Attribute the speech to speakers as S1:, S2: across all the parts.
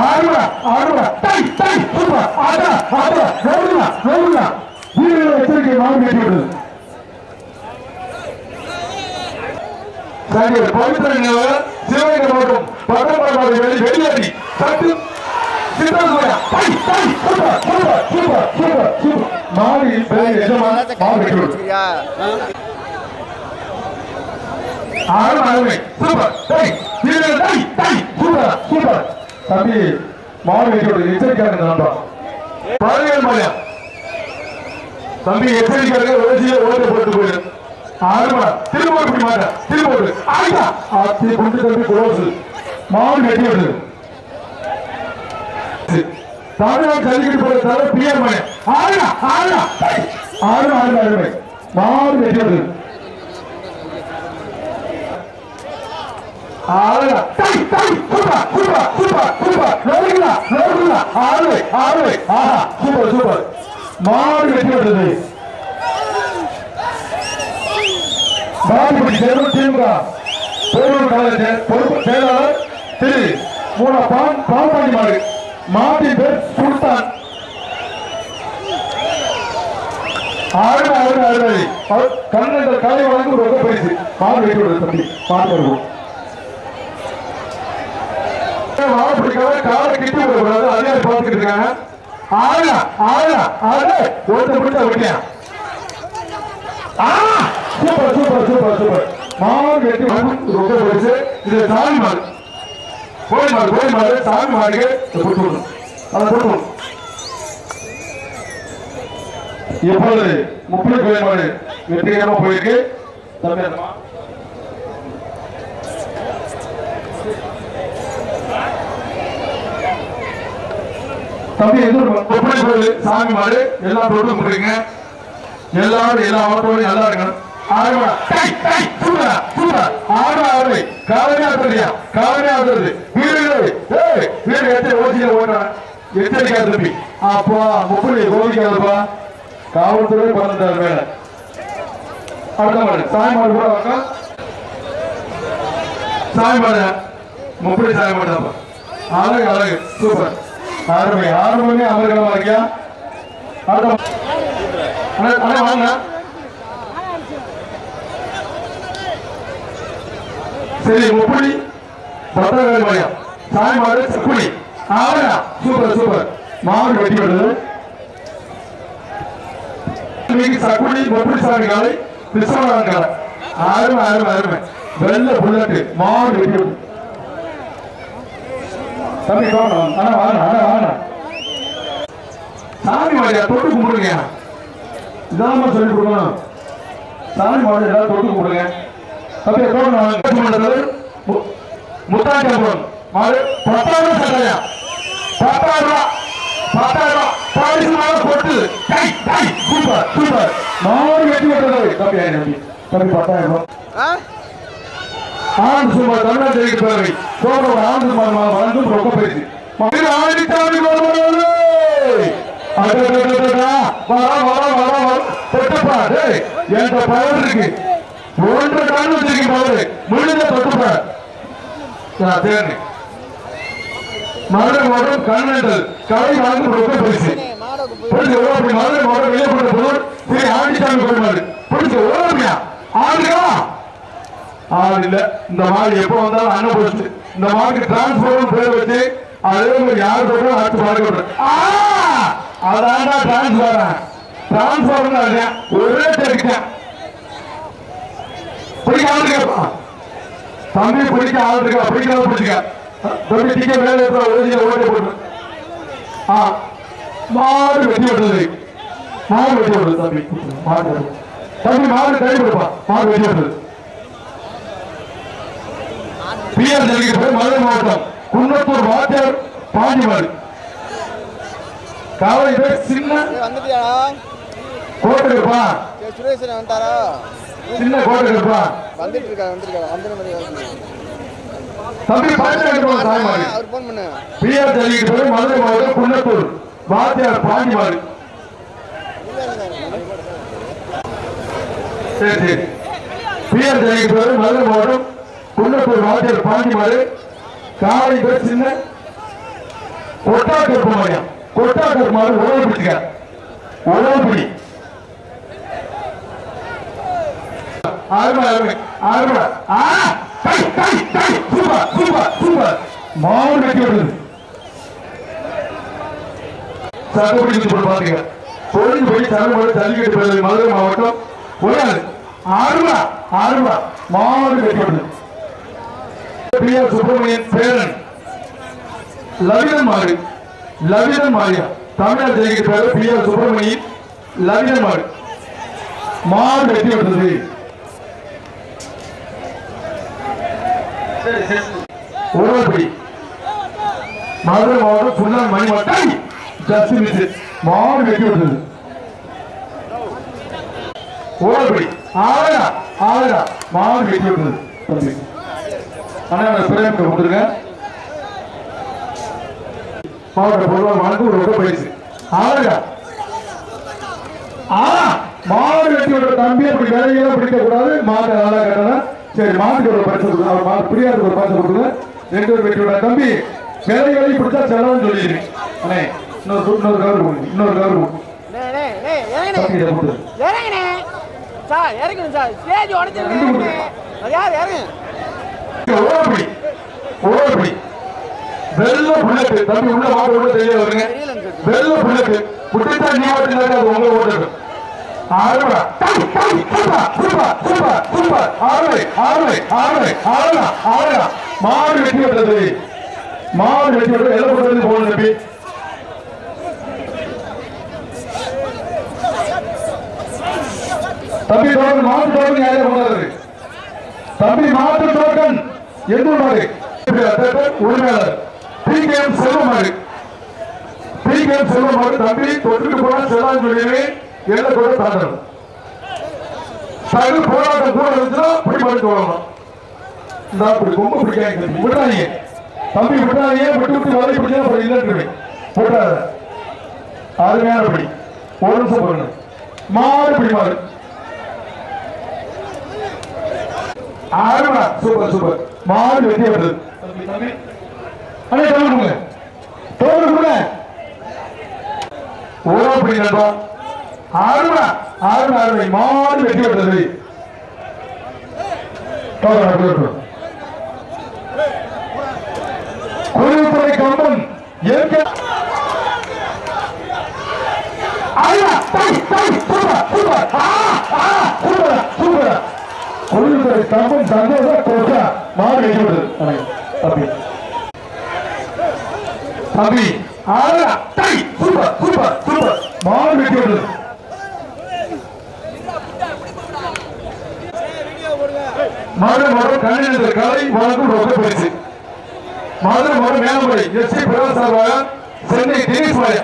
S1: ஆறுவா ஆறுவா டை டை சூப்பர் ஆடா ஆடா ரோடுங்க ரோடுங்க வீரர்கள் எச்சரிக்கை மாவு கட்டி சரி பவித்ர நிலவ சிவகங்கை மாவட்டம் பட்டமரமாடி வெளி வெளியேறி சத்து சூப்பர் சூப்பர் சூப்பர் மாடி பெரிய தம்பி மாவு கட்டி விடுது எச்சரிக்கையாக நண்பா. பதினேழு மலையா தம்பி எச்சரிக்கையாக ஓசிய ஓட்ட போட்டு போயிடு. ஆறுமா திரும்ப இப்படி மாட்ட திரும்ப ஆயிட்டா ஆத்தி குண்டு தம்பி குளோஸ் மாவு கட்டி விடுது தமிழ்நாடு ஜல்லிக்கட்டு போற பிஆர் ஆறுடா ஆறுடா ஆறு ஆறு விடுது ஆறுடா டை டை சூப்பர் சூப்பர் சூப்பர் சூப்பர். லோடுங்களா லோடுங்களா ஆறு ஆஹா சூப்பர் சூப்பர். மாடு வெட்டி விடுது. பாதிப்படி சேர்வு திமுக. பேரூர் கழக பொறுப்பு செயலாளர் திரு மூணா பான் பால்பாண்டி மாடு. மாட்டின் பேர் சுல்தான். ஆறு ஆறு ஆறு கண்ணன் கலை வழங்கும் ரொம்ப மாடு விடுது தம்பி. மாடு வருவோம் வாழப்பிடிக்காத காலை கிட்டி விடக்கூடாது அதே பார்த்துக்கிட்டு இருக்காங்க. ஆளா ஆளா ஆளு. ஒருத்தர் பிடிச்சா விட்டியா சூப்பர் சூப்பர் சூப்பர் சூப்பர். மாவு ரொம்ப பிடிச்சு இது சாமி மாடு. மாடு மாடு. சாமி மாடுக்கு அதை இப்பொழுது முப்பது கோயில் மாடு வெற்றிகரமா போயிருக்கு? தமிழகமா தம்பி எதிர் ஒப்பனை கோயில் சாமி மாடு எல்லா பொருளும் கொடுங்க எல்லாரும் எல்லா ஆட்டோடையும் நல்லா இருக்கணும் ஆறுவா டை டை தம்பி? அப்பா காவல்துறை பன்னெண்டாயிரம் மேல அடுத்த மாடு. மாடு கூட சாமி மாடு. முப்பது சாமி மாடு அழகு அழகு. சூப்பர். அருமை ஆரம்பமே அமர்கலமா இருக்கியா சரி முப்படி பத்திரகாளி மலையா சாய் மாடு சக்குடி ஆவரா சூப்பர் சூப்பர். மாடு வெட்டி விடுது சக்குடி முப்படி சாமி காலை விஸ்வநாதன் காலை அருமை அருமை அருமை. வெள்ள புல்லட்டு. மாடு வெட்டி விடுது தம்பி வாங்க அண்ணா வாங்க அண்ணா வாங்க சாமி மாடியா தொட்டு கும்பிடுங்க. இதாம சொல்லி கொடுக்கணும். சாமி மாடு எல்லாரும் தொட்டு கும்பிடுங்க. தம்பி தோணும் முத்தாட்டம் மாடு பத்தாயிரம் சட்டையா பத்தாயிரம் ரூபா பத்தாயிரம் ரூபா பாலிசி மேல போட்டு டை டை சூப்பர் சூப்பர் மாடு வெட்டி விட்டது தம்பி தம்பி. தம்பி பத்தாயிரம் ரூபா ஆண்டு சுமார் தமிழ்நாடு ஜெயிக்க பேரவை கோபம் ஆண்டு சுமார் இருக்கு ஒன்றரை டன் வச்சிருக்கேன் பவர் முடிஞ்ச தொட்டுப்பா தேர்னு மதுரை மாவட்டம் கண்ணண்டல் கலை வாங்கி ரொம்ப பரிசு பிடிச்ச ஓரப்படி மதுரை மாவட்டம் வெளியே போட்ட பொருள் திரு ஆண்டிசாமி கொடுமாரு பிடிச்ச ஓரப்பியா ஆளுக்கா ஆள் இல்ல. இந்த மாதிரி எப்போ வந்தாலும் அண்ணன் போச்சு இந்த மாதிரி டிரான்ஸ்போர்ட் பேர் வச்சு அதே மாதிரி யார் சொல்றோம் அடுத்து பாருங்க அதான்டா டிரான்ஸ்பர் டிரான்ஸ்பர் ஒரே தெரிவிக்கேன் பிடிக்க ஆள் இருக்கா தம்பி பிடிக்க ஆள் இருக்கா? பிடிக்காத பிடிச்சிக்க. தம்பி டிக்கெட் மேல இருக்கிற ஒரே ஓட்டை போட்டு ஆ மாடு வெட்டி விடுறது மாடு வெட்டி விடுறது தம்பி மாடு. தம்பி மாடு கை கொடுப்பா மாடு வெட்டி விடுறது பிஆர் ஜல்லிக்கட்டு மதுரை மாவட்டம். குன்னத்தூர் வாத்தியார் பாண்டிமாடு காவலை சின்ன கோட்டை இருப்பா.
S2: சரி சுரேஷன் வந்துட்டாரா?
S1: சின்ன கோட்டை இருப்பா
S2: வந்துட்டு இருக்காரு வந்துருக்காரு மாதிரி
S1: தம்பி பாண்டிமாடு தாய்மாடு
S2: அவர் ஃபோன் பண்ணு.
S1: பிஆர் ஜல்லிக்கட்டு மதுரை மாவட்டம் குன்னத்தூர். வாத்தியார் பாண்டிமாடு சரி சரி. பிஆர் ஜல்லிக்கட்டு மதுரை மாவட்டம் குன்னத்தூர் வாத்தியார் பாண்டிமாடு காவலை பேர் சின்ன கொட்டா கருப்பு மாரியா? கொட்டா கருப்பு மாடு உழவு பிடிச்சுக்க உழவு பிடி அருமை அருமை. அருமை. ஆ டை டை டை. சூப்பர் சூப்பர் சூப்பர் கட்டி விடுது. சட்டப்படி பாத்தீங்க பொழுது போய் சட்டப்படி ஜல்லிக்கட்டு பேரவை மதுரை மாவட்டம் ஒராது அருவா அருவா மாடு கட்டி விடுது. பி ஆர் சுப்பிரமணியன் பேரன். லவிதன் மாடு. லவிதன் மாரியா. தமிழர் ஜெயிக்கிற பேர் பி ஆர் சுப்பிரமணியன் லவிதன் மாடு. மாடு கட்டி விடுறது உறவுப்படி மதுரை மாவட்டம் புல்லான் மணி மாட்டாய் ஜஸ்ட் மிஸ் மாடு வெட்டி விட்டது. உறவுப்படி ஆளா ஆளா மாடு வெட்டி விட்டது. அண்ணா பிரேம் கொடுத்துருங்க. மாவட்ட பொருளாதார மாநிலத்துக்கு ஒரு ரொக்க பரிசு ஆ மாடு வெட்டி விடுற தம்பி அப்படி வேலையெல்லாம் பிடிக்க கூடாது மாடு நல்லா கட்டணும். சரி மாட்டுக்கு ஒரு பரிசு கொடுங்க. அவர் மாடு பிரியாருக்கு ஒரு பரிசு கொடுங்க. ரெண்டு பேர் விட தம்பி வேலை வேலை பிடிச்சா செலவுன்னு சொல்லிடுறேன் அண்ணே இன்னொரு இன்னொரு கவர் கொடுங்க இன்னொரு கவர் கொடுங்க வெள்ள புல்லட்டு. தம்பி உள்ள மாடு உள்ள தெரிய வருங்க வெள்ள புல்லட்டு. புட்டித்தா நீ அது உங்க ஓட்டு ஆறுடா சூப்பர் சூப்பர் சூப்பர் சூப்பர் ஆறு ஆறு ஆறு ஆறுடா மாடு வெட்டி விட்டது மாடு வெட்டி விட்டது எல்லாம் போட்டு போகணும் தம்பி தம்பி டோக்கன் மாட்டு டோக்கன் தம்பி மாட்டு டோக்கன் எந்த மாடு உரிமையாளர் P K M P K M தம்பி செல்லான்னு சொல்லி என்ன கூட தாண்டணும் சரி போராட்டம் கூட இருந்துச்சுன்னா இப்படி பண்ணிட்டு வரணும் இந்த அப்படி ரொம்ப பிடிக்காங்க விட்டாங்க தம்பி விட்டாங்க விட்டு விட்டு வரை பிடிச்சா அப்புறம் இல்லைன்னு போட்டாத அருமையான படி. ஒரு நிமிஷம் மாடு பிடி மாடு ஆறுடா சூப்பர் சூப்பர். மாடு வெட்டி வருது. அண்ணே தோடு கொடுங்க. தோடு கொடுங்க. ஓரோ நண்பா ஆறுடா ஆறுடா ஆறுடா மாடு வெட்டி வருது தோடு கம்பம் ஏற்க டை கம்பம் சந்தோஷ கோஷா மாடு வெட்டி வருது தம்பி. தம்பி ஆளா டை சூப்பர் சூப்பர் சூப்பர் மாடு மாடு மாடு கலைஞர் கலை வழங்கும் ரொக்க பரிசு. மதுரை மாடு மேலமுறை. எஸ் சி பிரகாஷ் சார்பாக சென்னை தினேஷ் மாயா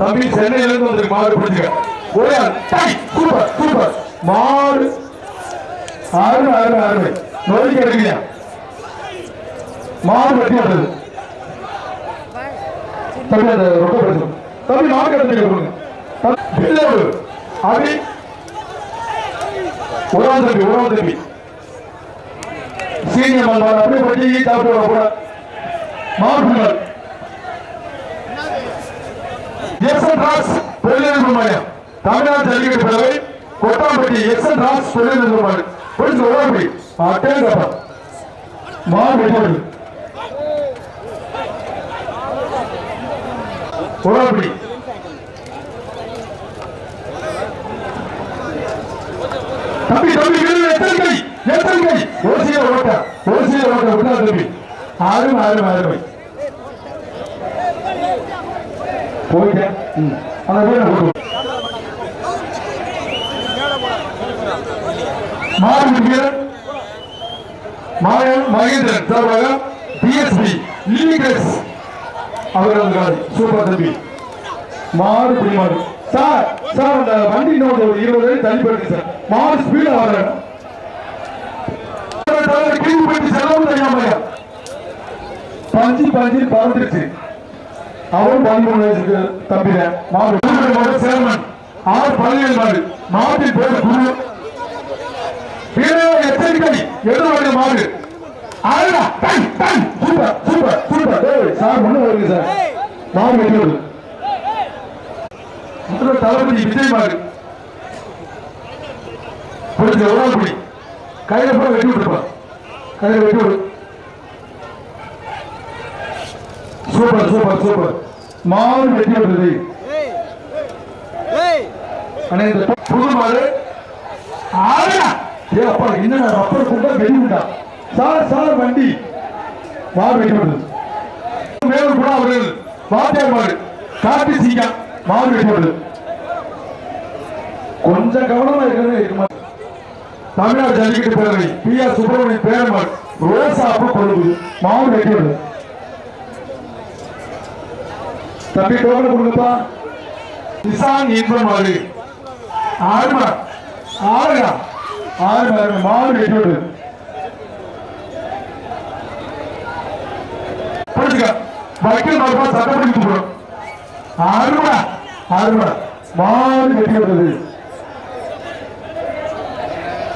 S1: தம்பி சென்னையிலிருந்து வந்திருக்கு வந்து மாடு பிடிச்சுக்க ஒரே சூப்பர் சூப்பர். மாடு அருமை அருமை அருமை. நோய்க்கு எடுக்கலையா? மாடு வெட்டி வருது தம்பி அந்த ரொம்ப பிரச்சனை தம்பி மாடு கடத்தி கொடுங்க. அபி. ஒரு தம்பி ஒரு தம்பி. சீனியர் மல்வார் அப்படியே பட்டி சாப்பிட போட மாவட்ட எஸ் ராஸ் தொழிலதிபர் மையம் தமிழ்நாடு ஜல்லிக்கட்டு பேரவை கொட்டாம்பட்டி எஸ் ராஸ் தொழிலதிபர் மையம். போயிட்டு அட்டேங்கப்பா தம்பி தம்பி வீரர் ஒரு சீர ஓட்ட ஒரு ஓட்ட விட்டா ஆறும் ஆறும் ஆறுமை போயிட்டேன் அந்த மாறு மாயன் மகேந்திரன் சார்பாக பிஎஸ்பி லீகஸ் அவரது காலை. சூப்பர் தம்பி மாடு சார் சார் அந்த வண்டி இன்னொரு இருபது அடி தள்ளி போயிருக்கு சார். மாறு ஸ்பீடா வரணும் கிளி போயிட்டு. தெரியாம பஞ்சு பஞ்சு பறந்துருச்சு. அவரும் பதிமூணு வயசுக்கு தம்பித மாடு சேர்மன். ஆறு பதினேழு மாடு மாவட்டின் பேர் குரு. வீரர் எச்சரிக்கை எதிர்வாங்க மாடு. அழகா டன் டன். சூப்பர் சூப்பர் சூப்பர் டேய் சார் ஒண்ணு வருது சார். மாடு வெட்டி விடுது தளபதி விஜய் மாடு. பிடிச்ச ஒரு கையில போட வெட்டி விட்டுருப்பான். கையில வெட்டி விடு சூப்பர் சூப்பர் சூப்பர். மாறு வெட்டி விடுறது அண்ணே இந்த புது மாடு. ஆடுடா ஏ அப்பா என்ன ரப்பர் குண்டா வெடி சார் சார் வண்டி. மாடு வெட்டி விடுது மேலும் கூட அவர்கள் வாத்தியார் மாடு காட்டு சீக்கா மாடு வெட்டி விடுது கொஞ்சம் கவனமா இருக்க இருக்குமா தமிழ்நாடு ஜல்லிக்கட்டு பேரவை பி ஆர் சுப்பிரமணிய பேரமாள் ரோசாப்பு அப்ப கொள்ளுது மாவு வெட்டி தம்பி டோக்கன் கொடுங்கப்பா. கிசான் இன்பம் மாடு ஆறுமா? ஆறுடா? ஆறு மாடு மாடு புரிஞ்சுக்க? வக்கீல் மாடுபா சட்டப்படி ஆறுமா ஆறுமா மாடு வெட்டி விடுறது